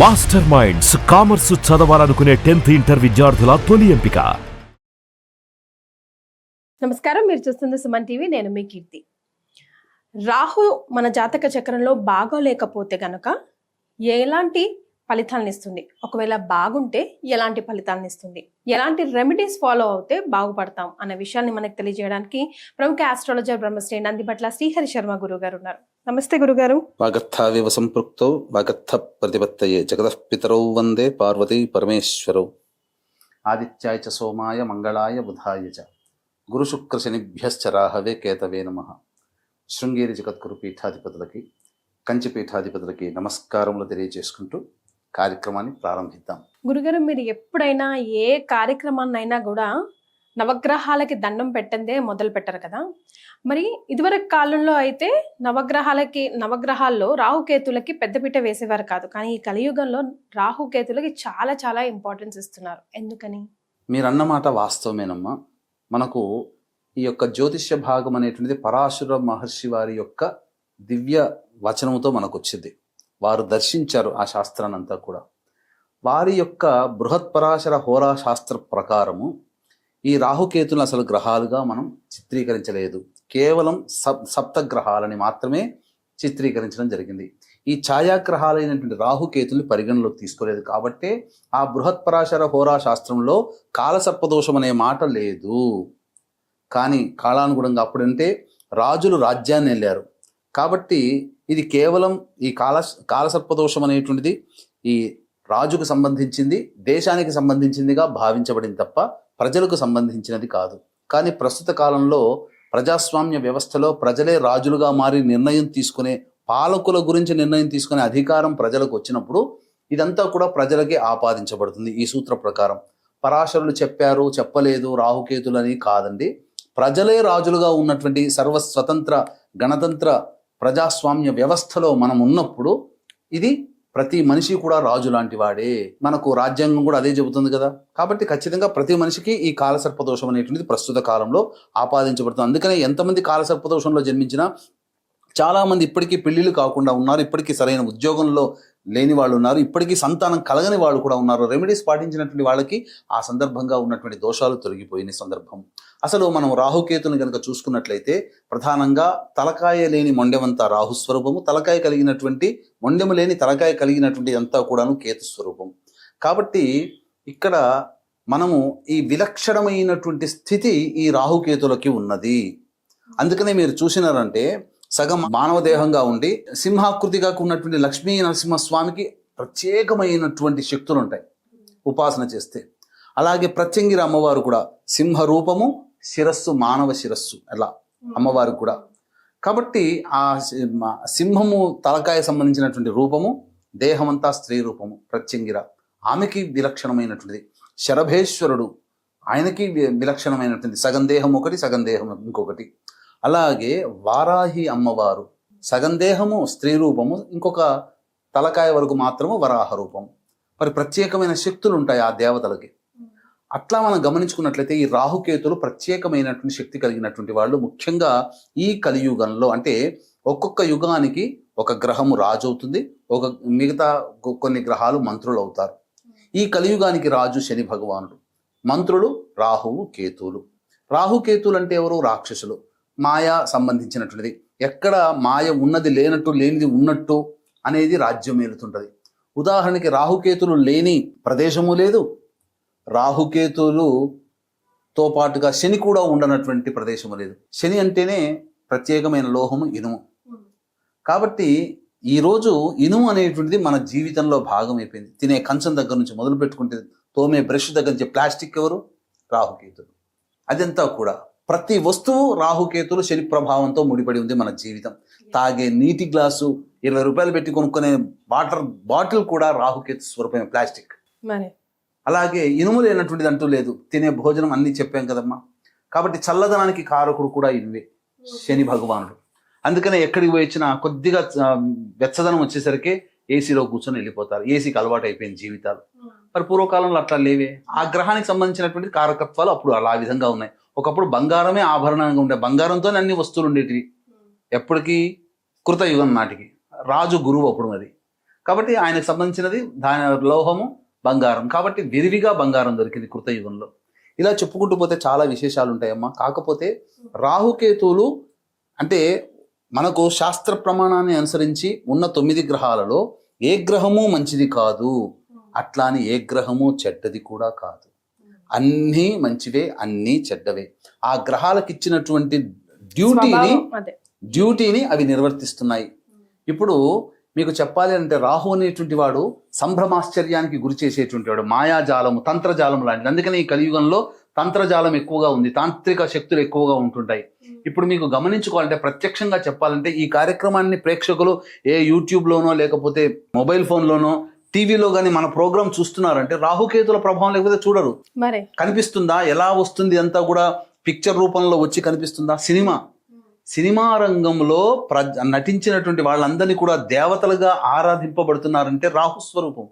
Master minds commerce చదవాలనుకునే tenth inter విద్యార్థుల తొలి ఎంపిక. నమస్కారం మీరు చూస్తుంది సుమన్ టీవీ నేను మీ కీర్తి. రాహు మన జాతక చక్రంలో బాగోలేకపోతే గనక ఎలాంటి ఫలితాలను ఇస్తుంది ఒకవేళ బాగుంటే ఎలాంటి ఫలితాలను ఇస్తుంది ఎలాంటి రెమెడీస్ ఫాలో అవుతే బాగుపడతాం అన్న విషయాన్ని మనకు తెలియజేయడానికి ప్రముఖ ఆస్ట్రాలజర్ బ్రహ్మశ్రీ నందిపట్ల శ్రీహరి శర్మ గురువు గారు ఉన్నారు. నమస్తే గురుగారు. వాగర్థావివ సంపృక్తో వాగర్థ ప్రతిపత్తయే. జగతః పితరౌ వందే పార్వతీ పరమేశ్వరౌ. ఆదిత్యాయ చ సోమాయ మంగళాయ బుధాయ చ. గురుశుక్రశనిభ్యశ్చ రాహవే కేతవే నమ. శృంగేరి జగద్గురు పీఠాధిపతులకి కంచి పీఠాధిపతులకి నమస్కారములు తెలియజేసుకుంటూ కార్యక్రమాన్ని ప్రారంభిద్దాం. గురుగారు మీరు ఎప్పుడైనా ఏ కార్యక్రమాన్నైనా కూడా నవగ్రహాలకి దండం పెట్టందే మొదలు పెట్టరు కదా. మరి ఇదివరకు కాలంలో అయితే నవగ్రహాలకి నవగ్రహాల్లో రాహుకేతులకి పెద్దపీట వేసేవారు కాదు. కానీ ఈ కలియుగంలో రాహుకేతులకి చాలా చాలా ఇంపార్టెన్స్ ఇస్తున్నారు. ఎందుకని? మీరన్నమాట వాస్తవమేనమ్మా. మనకు ఈ యొక్క జ్యోతిష్య భాగం అనేటువంటిది పరాశుర మహర్షి వారి యొక్క దివ్య వచనముతో మనకు వచ్చింది వారు దర్శించారు ఆ శాస్త్రాన్ని అంతా కూడా. వారి యొక్క బృహత్ పరాశర హోరా శాస్త్ర ప్రకారము ఈ రాహుకేతులను అసలు గ్రహాలుగా మనం చిత్రీకరించలేదు. కేవలం సప్ సప్త గ్రహాలని మాత్రమే చిత్రీకరించడం జరిగింది. ఈ ఛాయాగ్రహాలైనటువంటి రాహుకేతుల్ని పరిగణలోకి తీసుకోలేదు కాబట్టే ఆ బృహత్ పరాశర హోరా శాస్త్రంలో కాలసర్పదోషం అనే మాట లేదు. కానీ కాలానుగుణంగా అప్పుడంటే రాజులు రాజ్యాన్ని వెళ్ళారు కాబట్టి ఇది కేవలం ఈ కాల కాలసర్పదోషం అనేటువంటిది ఈ రాజుకు సంబంధించింది దేశానికి సంబంధించిందిగా భావించబడింది తప్ప ప్రజలకు సంబంధించినది కాదు. కానీ ప్రస్తుత కాలంలో ప్రజాస్వామ్య వ్యవస్థలో ప్రజలే రాజులుగా మారి నిర్ణయం తీసుకునే పాలకుల గురించి నిర్ణయం తీసుకునే అధికారం ప్రజలకు వచ్చినప్పుడు ఇదంతా కూడా ప్రజలకే ఆపాదించబడుతుంది ఈ సూత్ర ప్రకారం. పరాశరులు చెప్పారు చెప్పలేదు రాహుకేతులని కాదండి. ప్రజలే రాజులుగా ఉన్నటువంటి సర్వ స్వతంత్ర గణతంత్ర ప్రజాస్వామ్య వ్యవస్థలో మనం ఉన్నప్పుడు ఇది ప్రతి మనిషి కూడా రాజు లాంటి వాడే. మనకు రాజ్యాంగం కూడా అదే చెబుతుంది కదా. కాబట్టి ఖచ్చితంగా ప్రతి మనిషికి ఈ కాలసర్పదోషం అనేటువంటిది ప్రస్తుత కాలంలో ఆపాదించబడుతుంది. అందుకనే ఎంతమంది కాలసర్పదోషంలో జన్మించినా చాలామంది ఇప్పటికీ పెళ్ళిళ్ళు కాకుండా ఉన్నారు. ఇప్పటికీ సరైన ఉద్యోగంలో లేని వాళ్ళు ఉన్నారు. ఇప్పటికీ సంతానం కలగని వాళ్ళు కూడా ఉన్నారు. రెమెడీస్ పాటించినటువంటి వాళ్ళకి ఆ సందర్భంగా ఉన్నటువంటి దోషాలు తొలగిపోయిన సందర్భం. అసలు మనం రాహుకేతుని కనుక చూసుకున్నట్లయితే ప్రధానంగా తలకాయ లేని మొండెమంతా రాహు స్వరూపము. తలకాయ కలిగినటువంటి మొండెము లేని తలకాయ కలిగినటువంటి అంతా కూడాను కేతు స్వరూపం. కాబట్టి ఇక్కడ మనము ఈ విలక్షణమైనటువంటి స్థితి ఈ రాహుకేతులకి ఉన్నది. అందుకనే మీరు చూసినారంటే సగం మానవ దేహంగా ఉండి సింహాకృతిగా ఉన్నటువంటి లక్ష్మీ నరసింహస్వామికి ప్రత్యేకమైనటువంటి శక్తులు ఉంటాయి ఉపాసన చేస్తే. అలాగే ప్రత్యంగిరి అమ్మవారు కూడా సింహ రూపము శిరస్సు మానవ శిరస్సు అలా అమ్మవారు కూడా. కాబట్టి ఆ సింహము తలకాయ సంబంధించినటువంటి రూపము దేహమంతా స్త్రీ రూపము ప్రత్యంగిర. ఆమెకి విలక్షణమైనటువంటిది. శరభేశ్వరుడు ఆయనకి వి- విలక్షణమైనటువంటి సగం దేహం ఒకటి సగం దేహం ఇంకొకటి. అలాగే వారాహి అమ్మవారు సగం దేహము స్త్రీ రూపము ఇంకొక తలకాయ వరకు మాత్రము వరాహ రూపం మరి ప్రత్యేకమైన శక్తులు ఉంటాయి ఆ దేవతలకి. అట్లా మనం గమనించుకున్నట్లయితే ఈ రాహుకేతులు ప్రత్యేకమైనటువంటి శక్తి కలిగినటువంటి వాళ్ళు ముఖ్యంగా ఈ కలియుగంలో. అంటే ఒక్కొక్క యుగానికి ఒక గ్రహము రాజు అవుతుంది ఒక మిగతా కొన్ని గ్రహాలు మంత్రులు అవుతారు ఈ కలియుగానికి రాజు శని భగవానుడు. మంత్రులు రాహువు కేతువులు. రాహుకేతులు అంటే ఎవరు? రాక్షసులు. మాయ సంబంధించినటువంటిది. ఎక్కడ మాయ ఉన్నది లేనట్టు లేనిది ఉన్నట్టు అనేది రాజ్యం ఏలుతుంటది. ఉదాహరణకి రాహుకేతులు లేని ప్రదేశము లేదు. రాహుకేతులుతో పాటుగా శని కూడా ఉండనటువంటి ప్రదేశము లేదు. శని అంటేనే ప్రత్యేకమైన లోహము ఇనుము. కాబట్టి ఈరోజు ఇనుము అనేటువంటిది మన జీవితంలో భాగం అయిపోయింది. తినే కంచం దగ్గర నుంచి మొదలు పెట్టుకుంటే తోమే బ్రష్ దగ్గర నుంచి ప్లాస్టిక్ ఎవరు? రాహుకేతులు. అదంతా కూడా ప్రతి వస్తువు రాహుకేతులు శని ప్రభావంతో ముడిపడి ఉంది మన జీవితం. తాగే నీటి గ్లాసు ఇరవై రూపాయలు పెట్టి కొనుక్కునే వాటర్ బాటిల్ కూడా రాహుకేతు స్వరూపమైన ప్లాస్టిక్. అలాగే ఇనుము లేనటువంటిది అంటూ లేదు. తినే భోజనం అన్ని చెప్పాం కదమ్మా. కాబట్టి చల్లదనానికి కారకుడు కూడా ఇనువే శని భగవానుడు. అందుకనే ఎక్కడికి పోయి వచ్చినా కొద్దిగా వెచ్చదనం వచ్చేసరికి ఏసీలో కూర్చొని వెళ్ళిపోతారు. ఏసీకి అలవాటు అయిపోయింది జీవితాలు. మరి పూర్వకాలంలో అట్లా లేవే. ఆ గ్రహానికి సంబంధించినటువంటి కారకత్వాలు అప్పుడు అలా విధంగా ఉన్నాయి. ఒకప్పుడు బంగారమే ఆభరణంగా ఉండే బంగారంతో అన్ని వస్తువులు ఉండేటివి. ఎప్పటికీ కృతయుగం నాటికి. రాజు గురువు అప్పుడు అది కాబట్టి ఆయనకు సంబంధించినది దాని లోహము బంగారం. కాబట్టి విరివిగా బంగారం దొరికింది కృతయుగంలో. ఇలా చెప్పుకుంటూ పోతే చాలా విశేషాలు ఉంటాయమ్మా కాకపోతే రాహుకేతువులు అంటే మనకు శాస్త్ర ప్రమాణాన్ని అనుసరించి ఉన్న తొమ్మిది గ్రహాలలో ఏ గ్రహము మంచిది కాదు. అట్లా అని ఏ గ్రహము చెడ్డది కూడా కాదు. అన్నీ మంచివే అన్నీ చెడ్డవే. ఆ గ్రహాలకు ఇచ్చినటువంటి డ్యూటీని డ్యూటీని అవి నిర్వర్తిస్తున్నాయి. ఇప్పుడు మీకు చెప్పాలి అంటే రాహు అనేటువంటి వాడు సంభ్రమాశ్చర్యానికి గురి చేసేటువంటి వాడు మాయాజాలము తంత్రజాలం లాంటిది. అందుకని ఈ కలియుగంలో తంత్రజాలం ఎక్కువగా ఉంది తాంత్రిక శక్తులు ఎక్కువగా ఉంటుంటాయి. ఇప్పుడు మీకు గమనించుకోవాలంటే ప్రత్యక్షంగా చెప్పాలంటే ఈ కార్యక్రమాన్ని ప్రేక్షకులు ఏ యూట్యూబ్లోనో లేకపోతే మొబైల్ ఫోన్లోనో టీవీలో కానీ మన ప్రోగ్రామ్ చూస్తున్నారంటే రాహుకేతుల ప్రభావం లేకపోతే చూడరు. మరే. కనిపిస్తుందా? ఎలా వస్తుంది అంతా కూడా పిక్చర్ రూపంలో వచ్చి కనిపిస్తుందా? సినిమా. సినిమా రంగంలో ప్ర నటించినటువంటి వాళ్ళందరినీ కూడా దేవతలుగా ఆరాధింపబడుతున్నారంటే రాహు స్వరూపం.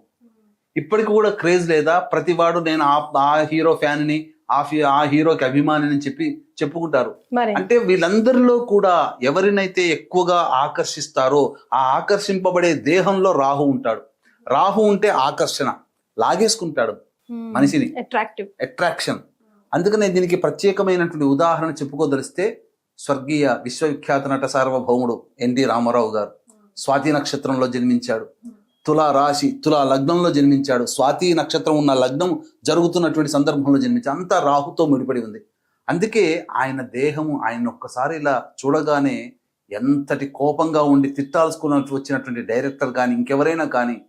ఇప్పటికి కూడా క్రేజ్ లేదా? ప్రతివాడు నేను ఆ హీరో ఫ్యాన్ని ఆ ఆ హీరోకి అభిమాని అని చెప్పి చెప్పుకుంటారు. అంటే వీళ్ళందరిలో కూడా ఎవరినైతే ఎక్కువగా ఆకర్షిస్తారో ఆ ఆకర్షింపబడే దేహంలో రాహు ఉంటాడు. రాహు ఉంటే ఆకర్షణ. లాగేసుకుంటాడు మనిషిని. అట్రాక్టివ్ అట్రాక్షన్ అందుకనే దీనికి ప్రత్యేకమైనటువంటి ఉదాహరణ చెప్పుకోదలిస్తే స్వర్గీయ విశ్వవిఖ్యాత నట సార్వభౌముడు ఎన్టీ రామారావు గారు. స్వాతి నక్షత్రంలో జన్మించాడు. తులా రాశి తులా లగ్నంలో జన్మించాడు. స్వాతి నక్షత్రం ఉన్న లగ్నం జరుగుతున్నటువంటి సందర్భంలో జన్మించాడు. అంతా రాహుతో ముడిపడి ఉంది. అందుకే ఆయన దేహము ఆయన ఒక్కసారి ఇలా చూడగానే ఎంతటి కోపంగా ఉండి తిట్టాల్సుకున్నట్టు వచ్చినటువంటి డైరెక్టర్ కానీ ఇంకెవరైనా కానీ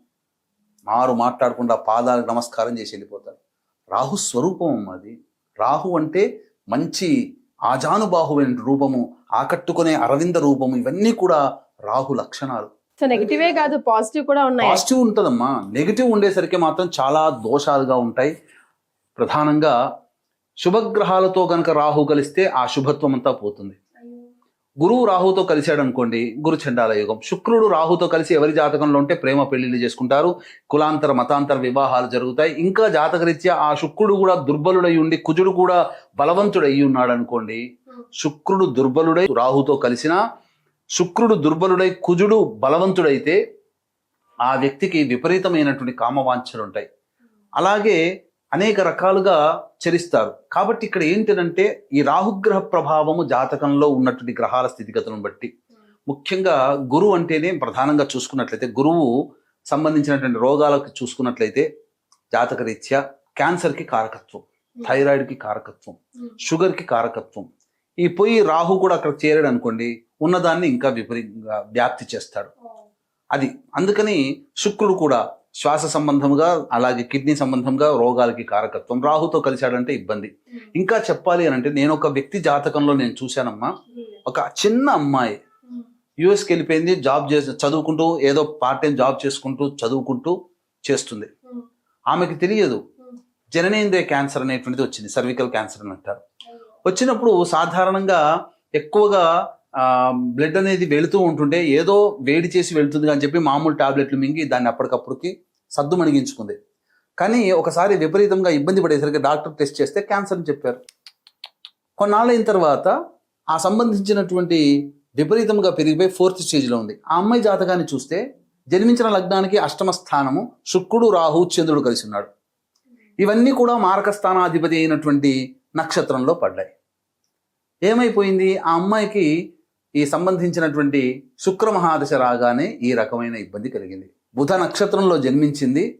మారు మాట్లాడకుండా పాదాలకు నమస్కారం చేసి వెళ్ళిపోతారు. రాహు స్వరూపం అది. రాహు అంటే మంచి ఆజానుబాహువైన రూపము ఆకట్టుకునే అరవింద రూపము ఇవన్నీ కూడా రాహు లక్షణాలు. సో నెగిటివే కాదు పాజిటివ్ కూడా ఉన్నాయి. పాజిటివ్ ఉంటుందమ్మా. నెగిటివ్ ఉండేసరికి మాత్రం చాలా దోషాలుగా ఉంటాయి. ప్రధానంగా శుభగ్రహాలతో గనక రాహు కలిస్తే ఆ శుభత్వం అంతా పోతుంది. గురువు రాహుతో కలిశాడు అనుకోండి గురు చండాల యుగం. శుక్రుడు రాహుతో కలిసి ఎవరి జాతకంలో ఉంటే ప్రేమ పెళ్ళిళ్ళు చేసుకుంటారు కులాంతర మతాంతర వివాహాలు జరుగుతాయి. ఇంకా జాతకరీత్యా ఆ శుక్రుడు కూడా దుర్బలుడై ఉండి కుజుడు కూడా బలవంతుడై ఉన్నాడు అనుకోండి శుక్రుడు దుర్బలుడై రాహుతో కలిసినా శుక్రుడు దుర్బలుడై కుజుడు బలవంతుడైతే ఆ వ్యక్తికి విపరీతమైనటువంటి కామవాంఛలు ఉంటాయి అలాగే అనేక రకాలుగా చరిస్తారు. కాబట్టి ఇక్కడ ఏంటంటే ఈ రాహుగ్రహ ప్రభావము జాతకంలో ఉన్నటువంటి గ్రహాల స్థితిగతులను బట్టి. ముఖ్యంగా గురువు అంటేనే ప్రధానంగా చూసుకున్నట్లయితే గురువు సంబంధించినటువంటి రోగాలకు చూసుకున్నట్లయితే జాతకరీత్యా క్యాన్సర్కి కారకత్వం థైరాయిడ్కి కారకత్వం షుగర్కి కారకత్వం. ఈ పోయి రాహు కూడా అక్కడ చేరాడు అనుకోండి ఉన్నదాన్ని ఇంకా విపరీతంగా వ్యాప్తి చేస్తాడు. అది అందుకని శుక్రుడు కూడా శ్వాస సంబంధముగా అలాగే కిడ్నీ సంబంధంగా రోగాలకి కారకత్వం. రాహుతో కలిశాడంటే ఇబ్బంది. ఇంకా చెప్పాలి అని అంటే నేను ఒక వ్యక్తి జాతకంలో నేను చూశానమ్మా. ఒక చిన్న అమ్మాయి. యుఎస్కి వెళ్ళిపోయింది జాబ్ చేసి చదువుకుంటూ ఏదో పార్ట్ టైం జాబ్ చేసుకుంటూ చదువుకుంటూ చేస్తుంది. ఆమెకి తెలియదు. జననేంద్రియ క్యాన్సర్ అనేటువంటిది వచ్చింది సర్వికల్ క్యాన్సర్ అని అంటారు. వచ్చినప్పుడు సాధారణంగా ఎక్కువగా బ్లడ్ అనేది వెళుతూ ఉంటుంటే ఏదో వేడి చేసి వెళ్తుంది అని చెప్పి మామూలు టాబ్లెట్లు మింగి దాన్ని అప్పటికప్పుడుకి సద్దు మణిగించుకుంది కానీ ఒకసారి విపరీతంగా ఇబ్బంది పడేసరికి డాక్టర్ టెస్ట్ చేస్తే క్యాన్సర్ అని చెప్పారు. కొన్నాళ్ళైన తర్వాత ఆ సంబంధించినటువంటి విపరీతంగా పెరిగిపోయి ఫోర్త్ స్టేజ్లో ఉంది. ఆ అమ్మాయి జాతకాన్ని చూస్తే జన్మించిన లగ్నానికి అష్టమ స్థానము శుక్రుడు రాహు చంద్రుడు కలిసి ఉన్నాడు. ఇవన్నీ కూడా మారక స్థానాధిపతి అయినటువంటి నక్షత్రంలో పడ్డాయి. ఏమైపోయింది? ఆ అమ్మాయికి ఈ సంబంధించినటువంటి శుక్ర మహాదశ రాగానే ఈ రకమైన ఇబ్బంది కలిగింది. బుధ నక్షత్రంలో జన్మించింది.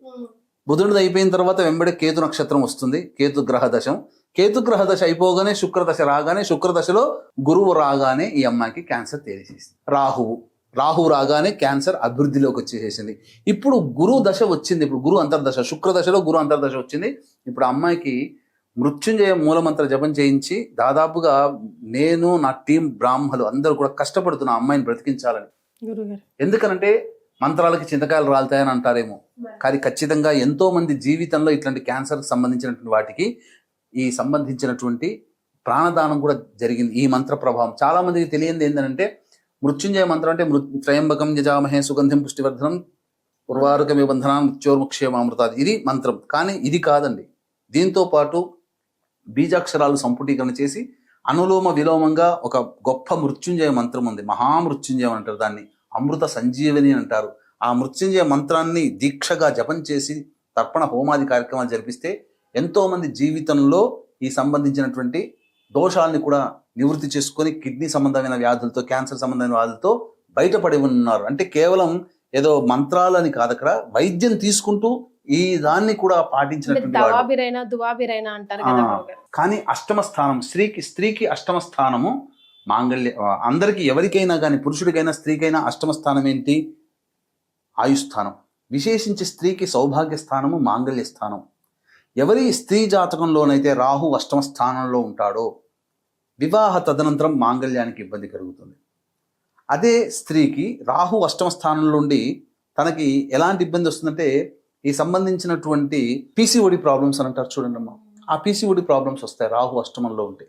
బుధుడిది అయిపోయిన తర్వాత వెంబడి కేతు నక్షత్రం వస్తుంది. కేతు గ్రహ దశం. కేతు గ్రహ దశ అయిపోగానే శుక్రదశ రాగానే శుక్రదశలో గురువు రాగానే ఈ అమ్మాయికి క్యాన్సర్ తేలిసేసింది. రాహువు. రాహువు రాగానే క్యాన్సర్ అభివృద్ధిలోకి వచ్చేసేసింది. ఇప్పుడు గురువు దశ వచ్చింది. ఇప్పుడు గురు అంతర్దశ శుక్రదశలో గురు అంతర్దశ వచ్చింది. ఇప్పుడు అమ్మాయికి మృత్యుంజయ మూలమంత్ర జపం చేయించి దాదాపుగా నేను నా టీం బ్రాహ్మలు అందరూ కూడా కష్టపడుతున్న అమ్మాయిని బ్రతికించాలని. ఎందుకనంటే మంత్రాలకి చింతకాయలు రాలుతాయని అంటారేమో. కానీ ఖచ్చితంగా ఎంతో మంది జీవితంలో ఇట్లాంటి క్యాన్సర్కి సంబంధించినటువంటి వాటికి ఈ సంబంధించినటువంటి ప్రాణదానం కూడా జరిగింది. ఈ మంత్ర ప్రభావం. చాలా మందికి తెలియంది ఏంటంటే మృత్యుంజయ మంత్రం అంటే మృ త్రయంబకం యజామహే సుగంధం పుష్టివర్ధనం ఉర్వారుక నిబంధనం మృత్యోర్ముక్షేమామృతాది ఇది మంత్రం. కానీ ఇది కాదండి. దీంతో పాటు బీజాక్షరాలు సంపుటీకరణ చేసి అనులోమ విలోమంగా ఒక గొప్ప మృత్యుంజయ మంత్రం ఉంది. మహామృత్యుంజయం అంటారు దాన్ని. అమృత సంజీవని అంటారు. ఆ మృత్యుంజయ మంత్రాన్ని దీక్షగా జపం చేసి తర్పణ హోమాది కార్యక్రమాలు జరిపిస్తే ఎంతో మంది జీవితంలో ఈ సంబంధించినటువంటి దోషాలని కూడా నివృత్తి చేసుకొని కిడ్నీ సంబంధమైన వ్యాధులతో క్యాన్సర్ సంబంధమైన వ్యాధులతో బయటపడి ఉన్నారు. అంటే కేవలం ఏదో మంత్రాలని కాదు అక్కడ వైద్యం తీసుకుంటూ ఈ దాన్ని కూడా పాటించినటువంటి కానీ అష్టమ స్థానం స్త్రీకి స్త్రీకి అష్టమ స్థానము మాంగళ్య అందరికి అందరికీ ఎవరికైనా కానీ పురుషుడికైనా స్త్రీకైనా అష్టమ స్థానం ఏంటి ఆయుస్థానం. విశేషించి స్త్రీకి సౌభాగ్య స్థానము మాంగళ్య స్థానం. ఎవరి స్త్రీ జాతకంలోనైతే రాహు అష్టమ స్థానంలో ఉంటాడో వివాహ తదనంతరం మాంగళ్యానికి ఇబ్బంది కలుగుతుంది. అదే స్త్రీకి రాహు అష్టమ స్థానంలో ఉండి తనకి ఎలాంటి ఇబ్బంది వస్తుందంటే ఈ సంబంధించినటువంటి పీసీఓడి ప్రాబ్లమ్స్ అని అంటారు చూడండి అమ్మా ఆ పీసీఓడి ప్రాబ్లమ్స్ వస్తాయి రాహు అష్టమంలో ఉంటే.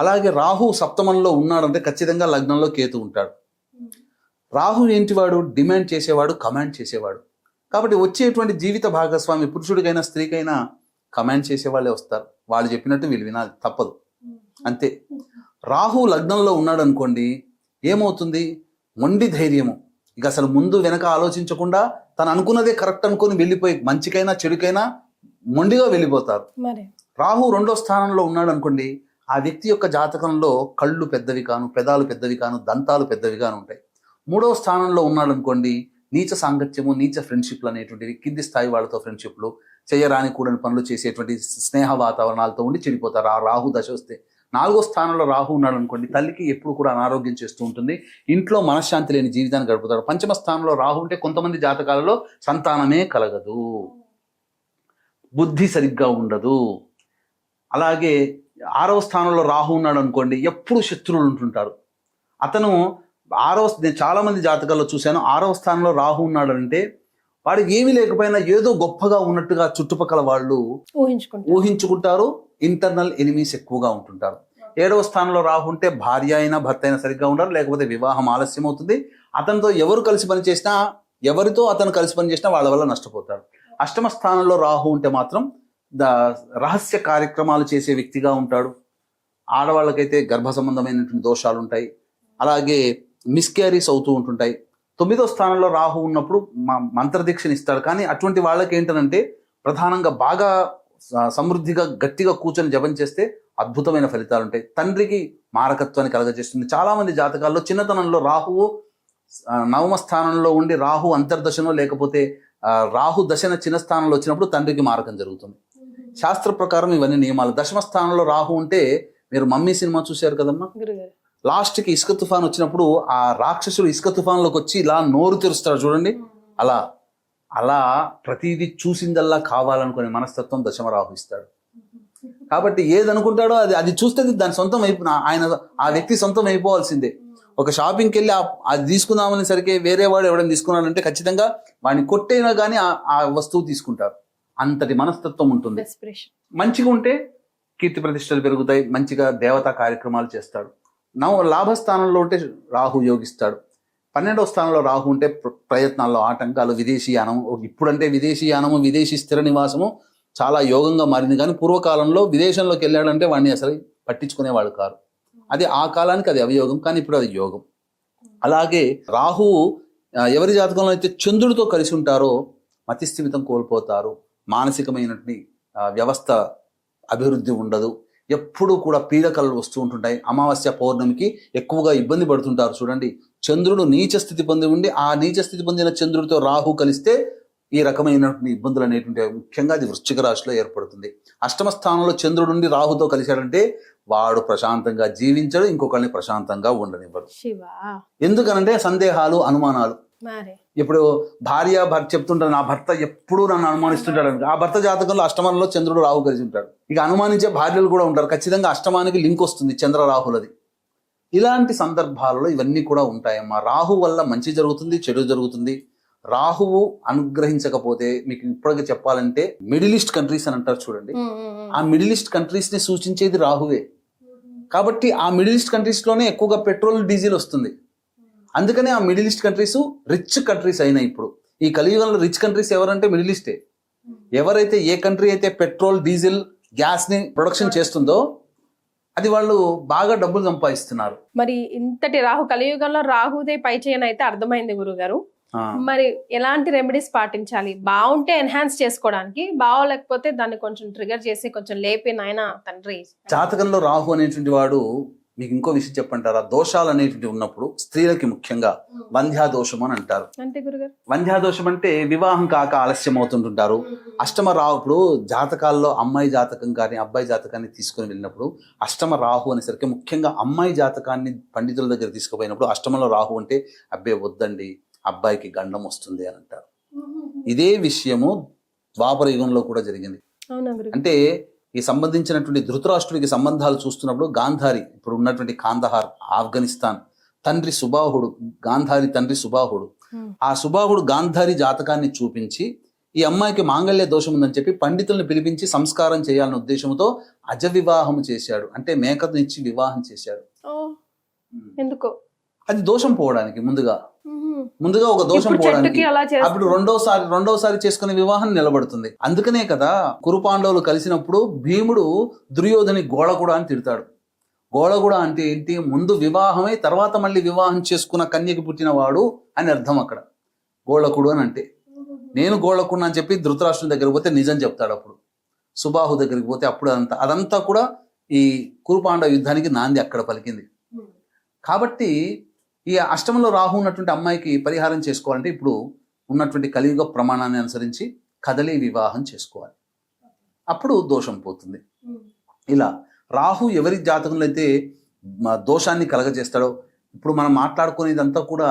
అలాగే రాహు సప్తమంలో ఉన్నాడంటే ఖచ్చితంగా లగ్నంలో కేతు ఉంటాడు. రాహు ఏంటివాడు? డిమాండ్ చేసేవాడు కమాండ్ చేసేవాడు. కాబట్టి వచ్చేటువంటి జీవిత భాగస్వామి పురుషుడికైనా స్త్రీకైనా కమాండ్ చేసేవాళ్ళే వస్తారు. వాళ్ళు చెప్పినట్టు వీళ్ళు వినాలి తప్పదు. అంతే. రాహు లగ్నంలో ఉన్నాడు అనుకోండి ఏమవుతుంది? మొండి ధైర్యము. ఇక అసలు ముందు వెనక ఆలోచించకుండా తను అనుకున్నదే కరెక్ట్ అనుకొని వెళ్ళిపోయి మంచికైనా చెడుకైనా మొండిగా వెళ్ళిపోతారు. రాహు రెండో స్థానంలో ఉన్నాడు అనుకోండి ఆ వ్యక్తి యొక్క జాతకంలో కళ్ళు పెద్దవి కాను పెదాలు పెద్దవి కాను దంతాలు పెద్దవి కాను ఉంటాయి. మూడవ స్థానంలో ఉన్నాడు అనుకోండి నీచ సాంగత్యము నీచ ఫ్రెండ్షిప్లు అనేటువంటివి కింది స్థాయి వాళ్ళతో ఫ్రెండ్షిప్లు చేయరాని కూడని పనులు చేసేటువంటి స్నేహ వాతావరణాలతో ఉండి చెడిపోతారు. ఆ రాహు దశ వస్తే నాలుగో స్థానంలో రాహు ఉన్నాడు అనుకోండి తల్లికి ఎప్పుడు కూడా అనారోగ్యం చేస్తూ ఉంటుంది. ఇంట్లో మనశ్శాంతి లేని జీవితాన్ని గడుపుతాడు. పంచమ స్థానంలో రాహు ఉంటే కొంతమంది జాతకాలలో సంతానమే కలగదు. బుద్ధి సరిగ్గా ఉండదు. అలాగే ఆరవ స్థానంలో రాహు ఉన్నాడు అనుకోండి ఎప్పుడు శత్రువులు ఉంటుంటారు. అతను ఆరవ నేను చాలా మంది జాతకాల్లో చూశాను ఆరవ స్థానంలో రాహు ఉన్నాడు అంటే వాడికి ఏమీ లేకపోయినా ఏదో గొప్పగా ఉన్నట్టుగా చుట్టుపక్కల వాళ్ళు ఊహించుకుంటారు. ఊహించుకుంటారు ఇంటర్నల్ ఎనిమీస్ ఎక్కువగా ఉంటుంటారు. ఏడవ స్థానంలో రాహు ఉంటే భార్య అయినా భర్త అయినా సరిగ్గా ఉండరు లేకపోతే వివాహం ఆలస్యం అవుతుంది. అతనితో ఎవరు కలిసి పని చేసినా ఎవరితో అతను కలిసి పని చేసినా వాళ్ళ వల్ల నష్టపోతారు. అష్టమ స్థానంలో రాహు ఉంటే మాత్రం రహస్య కార్యక్రమాలు చేసే వ్యక్తిగా ఉంటాడు. ఆడవాళ్ళకైతే గర్భ సంబంధమైనటువంటి దోషాలు ఉంటాయి అలాగే మిస్క్యారీస్ అవుతూ ఉంటుంటాయి. తొమ్మిదో స్థానంలో రాహు ఉన్నప్పుడు మ- ఇస్తాడు కానీ అటువంటి వాళ్ళకి ఏంటనంటే ప్రధానంగా బాగా సమృద్ధిగా గట్టిగా కూర్చొని జపం చేస్తే అద్భుతమైన ఫలితాలు ఉంటాయి తండ్రికి మారకత్వాన్ని కలగజేస్తుంది. చాలామంది జాతకాల్లో చిన్నతనంలో రాహువు నవమ స్థానంలో ఉండి రాహు అంతర్దశనో లేకపోతే రాహు దశన చిన్న స్థానంలో వచ్చినప్పుడు తండ్రికి మారకం జరుగుతుంది. శాస్త్ర ప్రకారం ఇవన్నీ నియమాలు. దశమ స్థానంలో రాహు ఉంటే మీరు మమ్మీ సినిమా చూశారు కదమ్మా? లాస్ట్కి ఇసుక తుఫాన్ వచ్చినప్పుడు ఆ రాక్షసుడు ఇసుక తుఫాన్లోకి వచ్చి ఇలా నోరు తెరుస్తాడు చూడండి. అలా అలా ప్రతిదీ చూసిందల్లా కావాలనుకునే మనస్తత్వం దశమ రాహు ఇస్తాడు. కాబట్టి ఏది అనుకుంటాడో అది అది చూస్తే దాని సొంతం అయిపో ఆయన ఆ వ్యక్తి సొంతం అయిపోవాల్సిందే. ఒక షాపింగ్కి వెళ్ళి అది తీసుకుందామని సరికి వేరే వాడు ఎవడైనా తీసుకున్నాడంటే ఖచ్చితంగా వాడిని కొట్టైనా కానీ ఆ- ఆ వస్తువు తీసుకుంటారు. అంతటి మనస్తత్వం ఉంటుంది. మంచిగా ఉంటే కీర్తి ప్రతిష్టలు పెరుగుతాయి మంచిగా దేవతా కార్యక్రమాలు చేస్తాడు. నవ లాభస్థానంలో ఉంటే రాహు యోగిస్తాడు. పన్నెండవ స్థానంలో రాహు ఉంటే ప్ర- ప్రయత్నాల్లో ఆటంకాలు విదేశీయానం ఇప్పుడంటే విదేశీయానము విదేశీ స్థిర నివాసము చాలా యోగంగా మారింది. కానీ పూర్వకాలంలో విదేశంలోకి వెళ్ళాడంటే వాడిని అసలు పట్టించుకునేవాడు కాదు అది ఆ కాలానికి అది అవయోగం కానీ ఇప్పుడు అది యోగం. అలాగే రాహువు ఆ, ఎవరి జాతకంలో అయితే చంద్రుడితో కలిసి ఉంటారో మతిస్థిమితం కోల్పోతారు. మానసికమైనటువంటి వ్యవస్థ అభివృద్ధి ఉండదు. ఎప్పుడూ కూడా పీడకలు వస్తూ ఉంటుంటాయి. అమావాస్య పౌర్ణమికి ఎక్కువగా ఇబ్బంది పడుతుంటారు చూడండి. చంద్రుడు నీచ స్థితి పొంది ఉండి ఆ నీచ స్థితి పొందిన చంద్రుడితో రాహు కలిస్తే ఈ రకమైనటువంటి ఇబ్బందులు అనేటువంటి ముఖ్యంగా అది వృశ్చిక రాశిలో ఏర్పడుతుంది. అష్టమ స్థానంలో చంద్రుడు ఉండి రాహుతో కలిశాడంటే వాడు ప్రశాంతంగా జీవించడు ఇంకొకరిని ప్రశాంతంగా ఉండనివ్వడు. ఎందుకనంటే సందేహాలు అనుమానాలు. ఇప్పుడు భార్య భర్త చెప్తుంటాడు నా భర్త ఎప్పుడూ నన్ను అనుమానిస్తుంటాడు. అని. ఆ భర్త జాతకంలో అష్టమంలో చంద్రుడు రాహు కలిసి ఉంటాడు. ఇక అనుమానించే భార్యలు కూడా ఉంటారు. ఖచ్చితంగా అష్టమానికి లింక్ వస్తుంది చంద్ర రాహులది ఇలాంటి సందర్భాలలో ఇవన్నీ కూడా ఉంటాయమ్మా. రాహు వల్ల మంచి జరుగుతుంది చెడు జరుగుతుంది. రాహువు అనుగ్రహించకపోతే మీకు ఇప్పటికే చెప్పాలంటే మిడిల్ ఈస్ట్ కంట్రీస్ అని అంటారు చూడండి. ఆ మిడిల్ ఈస్ట్ కంట్రీస్ని సూచించేది రాహువే. కాబట్టి ఆ మిడిల్ ఈస్ట్ కంట్రీస్లోనే ఎక్కువగా పెట్రోల్ డీజిల్ వస్తుంది. అందుకనే ఆ middle east countries rich countries అయినాయి ఇప్పుడు. ఈ కలియుగంలో రిచ్ కంట్రీస్ ఎవరంటే మిడిల్ ఈస్టే. ఎవరైతే ఏ కంట్రీ అయితే పెట్రోల్ డీజిల్ గ్యాస్ని ప్రొడక్షన్ చేస్తుందో అది వాళ్ళు బాగా డబ్బులు సంపాదిస్తున్నారు. మరి ఇంతటి రాహు కలియుగంలో రాహుదే పై చేయని అయితే అర్థమైంది గురుగారు. మరి ఎలాంటి రెమెడీస్ పాటించాలి? బాగుంటే ఎన్హాన్స్ చేసుకోవడానికి బాగోలేకపోతే దాన్ని కొంచెం ట్రిగర్ చేసి కొంచెం లేపి నాయన తండ్రి. జాతకంలో రాహు అనేటువంటి వాడు మీకు ఇంకో విషయం చెప్పంటారా? దోషాలు అనేటువంటి ఉన్నప్పుడు స్త్రీలకి ముఖ్యంగా వంధ్యా దోషం అని అంటారు. అంతే గురుగారు. వంధ్యా దోషం అంటే వివాహం కాక ఆలస్యం అవుతుంటుంటారు. అష్టమ ఇప్పుడు జాతకాల్లో అమ్మాయి జాతకం కానీ అబ్బాయి జాతకాన్ని తీసుకుని వెళ్ళినప్పుడు అష్టమ రాహు అనేసరికి ముఖ్యంగా అమ్మాయి జాతకాన్ని పండితుల దగ్గర తీసుకుపోయినప్పుడు అష్టమంలో రాహు అంటే అబ్బాయి వద్దండి అబ్బాయికి గండం వస్తుంది అని అంటారు. ఇదే విషయము ద్వాపర యుగంలో కూడా జరిగింది. అంటే ఈ సంబంధించినటువంటి ధృతరాష్ట్రుడికి సంబంధాలు చూస్తున్నప్పుడు గాంధారి ఇప్పుడు ఉన్నటువంటి కాందహార్ ఆఫ్ఘనిస్తాన్ తండ్రి సుబాహుడు గాంధారి తండ్రి సుబాహుడు. ఆ సుబాహుడు గాంధారి జాతకాన్ని చూపించి ఈ అమ్మాయికి మాంగళ్య దోషం ఉందని చెప్పి పండితుల్ని పిలిపించి సంస్కారం చేయాలనే ఉద్దేశంతో అజ వివాహం చేశాడు. అంటే మేకను ఇచ్చి వివాహం చేశాడు. ఎందుకో? అది దోషం పోవడానికి ముందుగా. ముందుగా ఒక దోషం పోవడానికి అప్పుడు రెండోసారి రెండోసారి చేసుకునే వివాహం నిలబడుతుంది. అందుకనే కదా కురుపాండవులు కలిసినప్పుడు భీముడు దుర్యోధని గోళగుడ అని తిడతాడు. గోళగుడ అంటే ఏంటి? ముందు వివాహమై తర్వాత మళ్ళీ వివాహం చేసుకున్న కన్యకి పుట్టినవాడు అని అర్థం అక్కడ. గోళకుడు అని అంటే. నేను గోళకుడు అని చెప్పి ధృతరాష్ట్రుని దగ్గరికి పోతే నిజం చెప్తాడు అప్పుడు. సుబాహు దగ్గరికి పోతే అప్పుడు అదంతా అదంతా కూడా ఈ కురుపాండవ యుద్ధానికి నాంది అక్కడ పలికింది. కాబట్టి ఈ అష్టమంలో రాహు ఉన్నటువంటి అమ్మాయికి పరిహారం చేసుకోవాలంటే ఇప్పుడు ఉన్నటువంటి కలియుగ ప్రమాణాన్ని అనుసరించి కదలి వివాహం చేసుకోవాలి. అప్పుడు దోషం పోతుంది. ఇలా రాహు ఎవరి జాతకంలో అయితే దోషాన్ని కలగజేస్తాడో ఇప్పుడు మనం మాట్లాడుకునేదంతా కూడా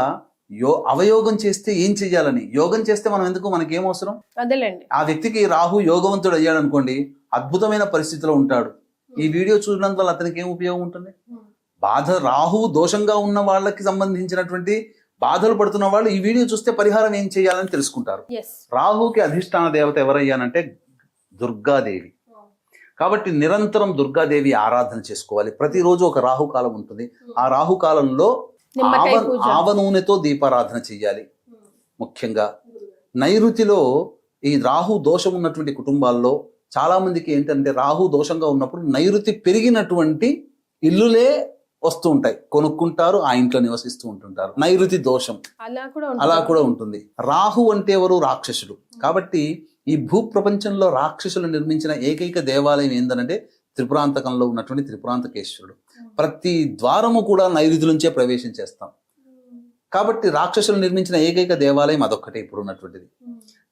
యో అవయోగం చేస్తే ఏం చెయ్యాలని? యోగం చేస్తే మనం ఎందుకు? మనకి ఏం అవసరం? అదేలేండి. ఆ వ్యక్తికి రాహు యోగవంతుడు అయ్యాడు అనుకోండి అద్భుతమైన పరిస్థితిలో ఉంటాడు. ఈ వీడియో చూడడం వల్ల అతనికి ఏం ఉపయోగం ఉంటుంది? బాధ రాహువు దోషంగా ఉన్న వాళ్ళకి సంబంధించినటువంటి బాధలు పడుతున్న వాళ్ళు ఈ వీడియో చూస్తే పరిహారం ఏం చేయాలని తెలుసుకుంటారు. రాహుకి అధిష్టాన దేవత ఎవరయ్యానంటే దుర్గాదేవి. కాబట్టి నిరంతరం దుర్గాదేవి ఆరాధన చేసుకోవాలి. ప్రతిరోజు ఒక రాహుకాలం ఉంటుంది. ఆ రాహుకాలంలో ఆవ ఆవ నూనెతో దీపారాధన చెయ్యాలి. ముఖ్యంగా నైరుతిలో ఈ రాహు దోషం ఉన్నటువంటి కుటుంబాల్లో చాలా మందికి ఏంటంటే రాహు దోషంగా ఉన్నప్పుడు నైరుతి పెరిగినటువంటి ఇల్లులే వస్తూ ఉంటాయి. కొనుక్కుంటారు ఆ ఇంట్లో నివసిస్తూ ఉంటుంటారు. నైరుతి దోషం. అలా కూడా ఉంటుంది. రాహు అంటే ఎవరు? రాక్షసుడు. కాబట్టి ఈ భూ ప్రపంచంలో రాక్షసులు నిర్మించిన ఏకైక దేవాలయం ఏందనంటే త్రిపురాంతకంలో ఉన్నటువంటి త్రిపురాంతకేశ్వరుడు. ప్రతి ద్వారము కూడా నైరుతి నుంచే ప్రవేశం చేస్తాం. కాబట్టి రాక్షసులు నిర్మించిన ఏకైక దేవాలయం అదొక్కటే ఇప్పుడు ఉన్నటువంటిది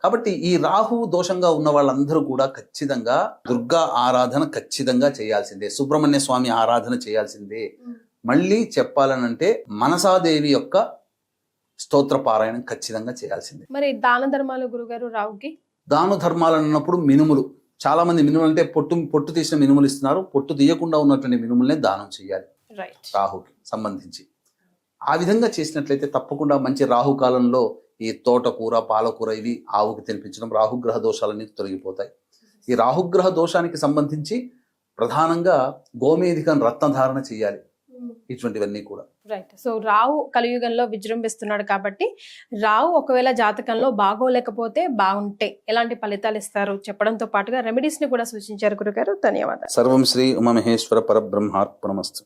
కాబట్టి ఈ రాహు దోషంగా ఉన్న వాళ్ళందరూ కూడా ఖచ్చితంగా దుర్గా ఆరాధన ఖచ్చితంగా చేయాల్సిందే. సుబ్రహ్మణ్య స్వామి ఆరాధన చేయాల్సిందే. మళ్ళీ చెప్పాలనంటే మనసాదేవి యొక్క స్తోత్ర పారాయణం ఖచ్చితంగా చేయాల్సిందే. మరి దాన ధర్మాలు గురుగారు రావుకి? దాన ధర్మాలు అన్నప్పుడు మినుములు. చాలా మంది మినుములు అంటే పొట్టు పొట్టు తీసిన మినుములు ఇస్తున్నారు. పొట్టు తీయకుండా ఉన్నటువంటి మినుములనే దానం చేయాలి రాహుకి సంబంధించి. ఆ విధంగా చేసినట్లయితే తప్పకుండా మంచి రాహు కాలంలో ఈ తోటకూర పాలకూర ఇవి ఆవుకి తినిపించడం రాహుగ్రహ దోషాలన్నీ తొలగిపోతాయి. ఈ రాహుగ్రహ దోషానికి సంబంధించి ప్రధానంగా గోమేధికం రత్నధారణ చేయాలి. ఇటువంటివన్నీ కూడా. రైట్ సో రావు కలియుగంలో విజృంభిస్తున్నాడు కాబట్టి రావు ఒకవేళ జాతకంలో బాగోలేకపోతే బాగుంటే ఎలాంటి ఫలితాలు ఇస్తారు? చెప్పడంతో పాటుగా రెమెడీస్ని కూడా సూచించారు గురుగారు. ధన్యవాదాలు. సర్వం శ్రీ ఉమమహేశ్వర పరబ్రహ్మార్పణమస్తు.